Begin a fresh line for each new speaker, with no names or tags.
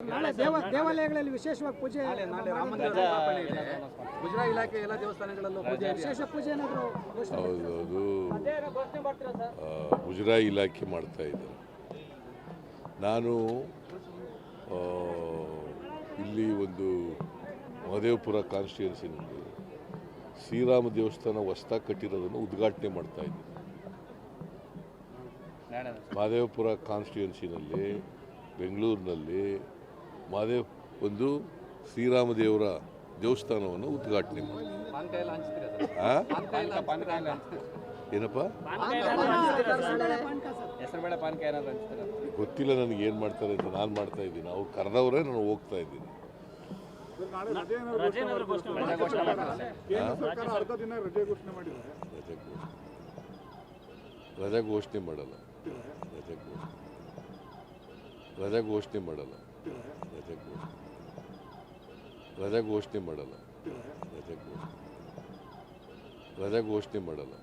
ನಾಳೆ ದೇವ ದೇವಾಲಯಗಳಲ್ಲಿ ವಿಶೇಷವಾಗಿ ಪೂಜೆ
ನಾಳೆ ರಾಮ ಮಂದಿರ ಲೋಕಾರ್ಪಣೆ ಇದೆ. ಗುಜರಾತ್ ಇಲಾಖೆ ಎಲ್ಲ ದೇವಸ್ಥಾನಗಳಲ್ಲೂ ಪೂಜೆ
ವಿಶೇಷ ಪೂಜೆ ಏನಾದರೂ
ಹೌದು ಅದು ಇಲಾಖೆ ಮಾಡ್ತಾ ಇದ್ದಾರೆ. ನಾನು ಇಲ್ಲಿ ಒಂದು ಮಹದೇವಪುರ ಕಾನ್ಸ್ಟಿಟ್ಯೂನ್ಸಿನಲ್ಲಿ ಶ್ರೀರಾಮ ದೇವಸ್ಥಾನ ಹೊಸ್ದಾಗಿ ಕಟ್ಟಿರೋದನ್ನು ಉದ್ಘಾಟನೆ ಮಾಡ್ತಾ ಇದ್ದೀನಿ. ಮಹದೇವಪುರ ಕಾನ್ಸ್ಟಿಟ್ಯೂನ್ಸಿನಲ್ಲಿ ಬೆಂಗಳೂರಿನಲ್ಲಿ ಮಹದೇವ್ ಒಂದು ಶ್ರೀರಾಮ ದೇವರ ದೇವಸ್ಥಾನವನ್ನು ಉದ್ಘಾಟನೆ? ಏನಪ್ಪ? ಗೊತ್ತಿಲ್ಲ ನನಗೆ ಏನು ಮಾಡ್ತಾರೆ ಅಂತ ನಾನು ಮಾಡ್ತಾ ಇದ್ದೀನಿ. ಅವ್ರು ಕರೆದವರೇ, ನಾನು ಹೋಗ್ತಾ ಇದ್ದೀನಿ.
ರಜೆ ಘೋಷಣೆ
ಮಾಡಲ್ಲ. ರಜಾ ರಜೆ ಘೋಷಣೆ ಮಾಡಲ್ಲ. ರಜೆ ಘೋಷಣೆ ರಜೆ ಘೋಷಣೆ ಮಾಡಲ್ಲ. ರಜೆ ಘೋಷಣೆ ರಜೆ ಘೋಷಣೆ ಮಾಡಲ್ಲ.